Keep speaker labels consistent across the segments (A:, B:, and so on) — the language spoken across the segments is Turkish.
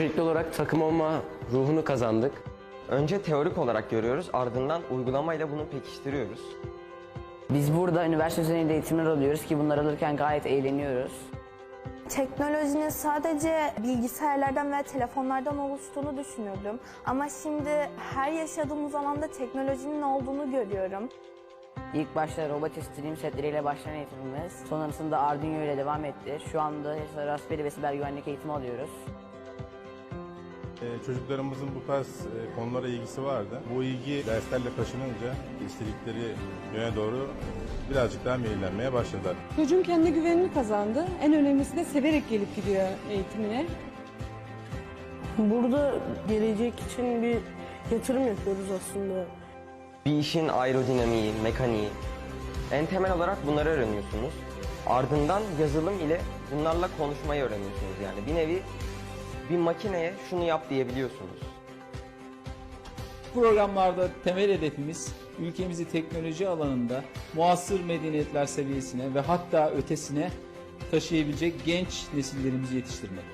A: olarak takım olma ruhunu kazandık.
B: Önce teorik olarak görüyoruz, ardından uygulamayla bunu pekiştiriyoruz.
C: Biz burada üniversite düzeyinde eğitimler alıyoruz ki bunları alırken gayet eğleniyoruz.
D: Teknolojinin sadece bilgisayarlardan ve telefonlardan oluştuğunu düşünürdüm. Ama şimdi her yaşadığımız alanda teknolojinin olduğunu görüyorum.
C: İlk başta Robotics Stream setleriyle başlayan eğitimimiz sonrasında Arduino ile devam etti. Şu anda Raspberry ve siber güvenlik eğitimi alıyoruz.
E: Ee, Çocuklarımızın bu tarz e, konulara ilgisi vardı. Bu ilgi derslerle taşınınca istedikleri yöne doğru birazcık daha meyillenmeye başladılar.
F: Çocuğum kendi güvenini kazandı. En önemlisi de severek gelip gidiyor eğitimine.
G: Burada gelecek için bir yatırım yapıyoruz aslında.
B: Bir işin aerodinamiği, mekaniği, en temel olarak bunları öğreniyorsunuz. Ardından yazılım ile bunlarla konuşmayı öğreniyorsunuz yani. Bir nevi bir makineye şunu yap diyebiliyorsunuz.
H: Programlarda temel hedefimiz ülkemizi teknoloji alanında muasır medeniyetler seviyesine ve hatta ötesine taşıyabilecek genç nesillerimizi yetiştirmek.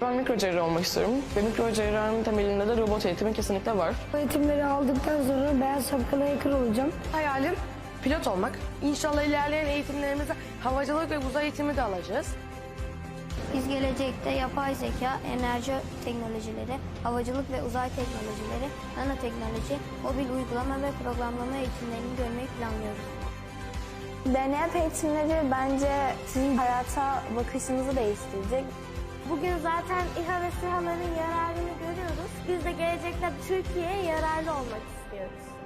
G: Ben mikro cerrah olmak istiyorum ve mikro cerrahın temelinde de robot eğitimi kesinlikle var.
I: Eğitimleri aldıktan sonra beyaz şapkalı hacker olacağım.
G: Hayalim pilot olmak. İnşallah ilerleyen eğitimlerimizde havacılık ve uzay eğitimi de alacağız.
I: Biz gelecekte yapay zeka, enerji teknolojileri, havacılık ve uzay teknolojileri, nanoteknoloji, mobil uygulama ve programlama eğitimlerini görmeyi planlıyoruz.
D: DNF eğitimleri bence sizin hayata bakışınızı değiştirecek.
J: Bugün zaten İHA ve SİHA'ların yararını görüyoruz. Biz de gelecekte Türkiye'ye yararlı olmak istiyoruz.